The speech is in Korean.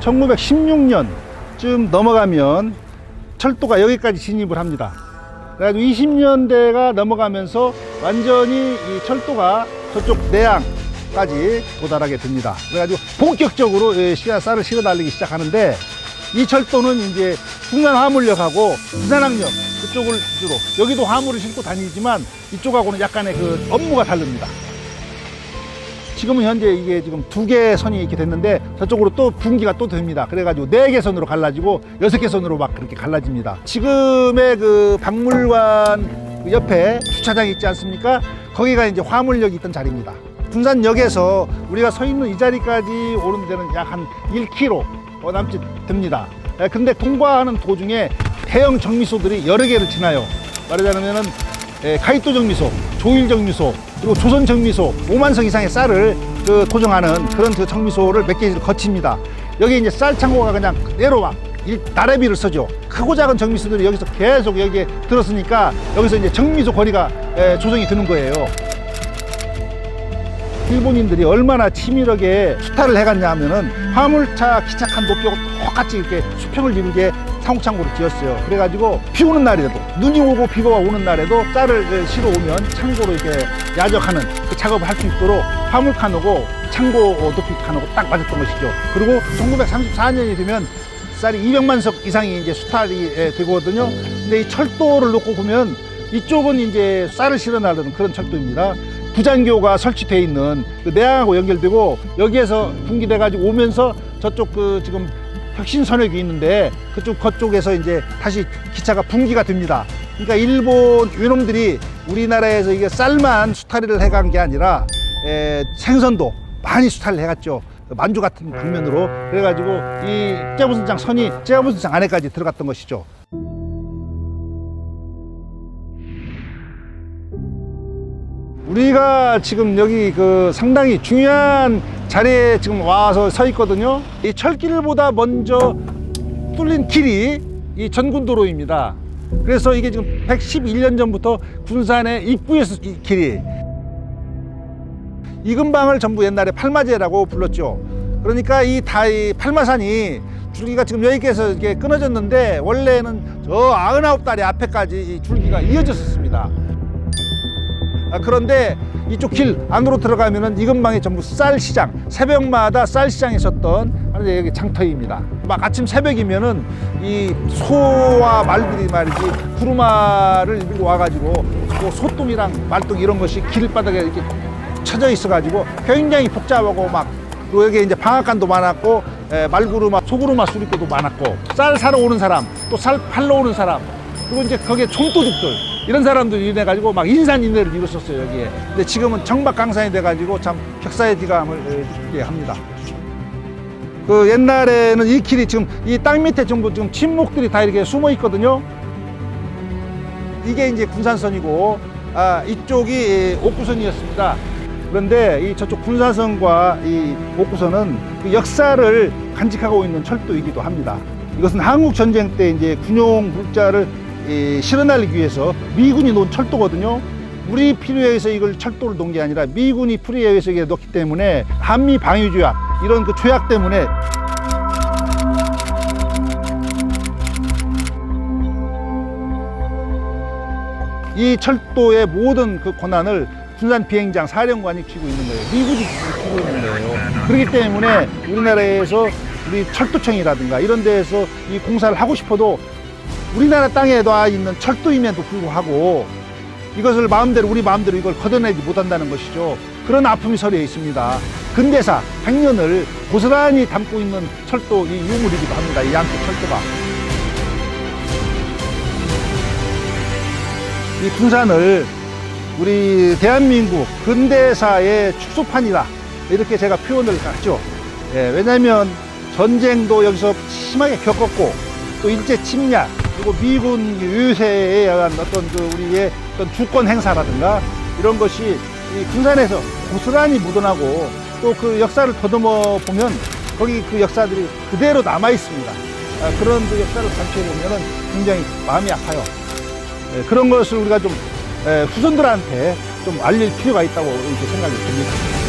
1916년쯤 넘어가면 철도가 여기까지 진입을 합니다. 그래가지고 20년대가 넘어가면서 완전히 이 철도가 저쪽 내양까지 도달하게 됩니다. 그래가지고 본격적으로 예, 시야 쌀을 실어 달리기 시작하는데 이 철도는 이제 중난 화물역하고 부산항역 그쪽을 주로 여기도 화물을 싣고 다니지만 이쪽하고는 약간의 그 업무가 다릅니다. 지금은 현재 이게 지금 두 개 선이 이렇게 됐는데 저쪽으로 또 분기가 또 됩니다. 그래가지고 네 개 선으로 갈라지고 여섯 개 선으로 막 그렇게 갈라집니다. 지금의 그 박물관 그 옆에 주차장이 있지 않습니까? 거기가 이제 화물역이 있던 자리입니다. 군산역에서 우리가 서 있는 이 자리까지 오는 데는 약 한 1km 남짓 됩니다. 예, 근데 통과하는 도중에 대형 정미소들이 여러 개를 지나요. 말하자면은 예, 카이토 정미소, 조일 정미소, 그리고 조선 정미소 5만 석 이상의 쌀을 그 도정하는 그런 그 정미소를 몇 개를 거칩니다. 여기 이제 쌀 창고가 그냥 내로 막이 나래비를 써죠. 크고 작은 정미소들이 여기서 계속 여기에 들었으니까 여기서 이제 정미소 거리가 예, 조정이 되는 거예요. 일본인들이 얼마나 치밀하게 수탈을 해갔냐 하면은 화물차 기착한 높이하고 똑같이 이렇게 수평을 이루게 상옥창고를 지었어요. 그래가지고 비 오는 날에도 눈이 오고 비가 오는 날에도 쌀을 그 실어 오면 창고로 이렇게 야적하는 그 작업을 할 수 있도록 화물 칸하고 창고 높이 칸하고 딱 맞았던 것이죠. 그리고 1934년이 되면 쌀이 200만 석 이상이 이제 수탈이 예, 되거든요. 근데 이 철도를 놓고 보면 이쪽은 이제 쌀을 실어 나르는 그런 철도입니다. 부장교가 설치되어 있는 그 내양하고 연결되고 여기에서 분기돼 가지고 오면서 저쪽 그 지금 혁신선역이 있는데 그쪽 그쪽에서 이제 다시 기차가 분기가 됩니다. 그러니까 일본 요놈들이 우리나라에서 이게 쌀만 수탈을 해간 게 아니라 에, 생선도 많이 수탈을 해갔죠. 만주 같은 방면으로 그래가지고 이 째부순장 선이 째부순장 안에까지 들어갔던 것이죠. 우리가 지금 여기 그 상당히 중요한 자리에 지금 와서 서 있거든요. 이 철길보다 먼저 뚫린 길이 이 전군도로입니다. 그래서 이게 지금 111년 전부터 군산의 입구에서 이 길이 이 근방을 전부 옛날에 팔마제라고 불렀죠. 그러니까 이 다이 팔마산이 줄기가 지금 여기에서 이렇게 끊어졌는데 원래는 저 아흔아홉 다리 앞에까지 이 줄기가 이어졌었습니다. 아, 그런데 이쪽 길 안으로 들어가면은 이 근방에 전부 쌀 시장, 새벽마다 쌀 시장에 있었던 여기 장터입니다. 막 아침 새벽이면은 이 소와 말들이 말이지 구루마를 밀고 와가지고 뭐 소똥이랑 말똥 이런 것이 길바닥에 이렇게 쳐져 있어가지고 굉장히 복잡하고 막 또 여기 이제 방앗간도 많았고 에, 말구루마, 소구루마 수리코도 많았고 쌀 사러 오는 사람, 또 쌀 팔러 오는 사람, 그리고 이제 거기에 총도둑들 이런 사람들 인해 가지고 막 인산인해를 이뤘었어요 여기에. 근데 지금은 정박강산이 돼 가지고 참 격사의 기감을 느끼게 합니다. 그 옛날에는 이 길이 지금 이 땅 밑에 전부 지금 침묵들이 다 이렇게 숨어 있거든요. 이게 이제 군산선이고 아 이쪽이 옥구선이었습니다. 그런데 이 저쪽 군산선과 이 옥구선은 그 역사를 간직하고 있는 철도이기도 합니다. 이것은 한국 전쟁 때 이제 군용 물자를 이 실어 날리기 위해서 미군이 놓은 철도거든요. 우리 필요에 의해서 이걸 철도를 놓은 게 아니라 미군이 이게 놓기 때문에 한미 방위 조약 이런 그 조약 때문에 이 철도의 모든 그 권한을 군산 비행장 사령관이 쥐고 있는 거예요. 미국이 쥐고 있는 거예요. 그렇기 때문에 우리나라에서 우리 철도청이라든가 이런 데에서 이 공사를 하고 싶어도 우리나라 땅에 놔 있는 철도임에도 불구하고 이것을 마음대로 우리 마음대로 이걸 걷어내지 못한다는 것이죠. 그런 아픔이 서리에 있습니다. 근대사 100년을 고스란히 담고 있는 철도 이 유물이기도 합니다. 이 양쪽 철도가. 이 군산을 우리 대한민국 근대사의 축소판이다. 이렇게 제가 표현을 했죠. 예, 왜냐하면 전쟁도 여기서 심하게 겪었고 또 일제 침략 그리고 미군 유세에 의한 어떤 그 우리의 어떤 주권 행사라든가 이런 것이 이 군산에서 고스란히 묻어나고 또 그 역사를 더듬어 보면 거기 그 역사들이 그대로 남아 있습니다. 아, 그런 그 역사를 관찰해 보면은 굉장히 마음이 아파요. 예, 그런 것을 우리가 좀 예, 후손들한테 좀 알릴 필요가 있다고 이렇게 생각이 듭니다.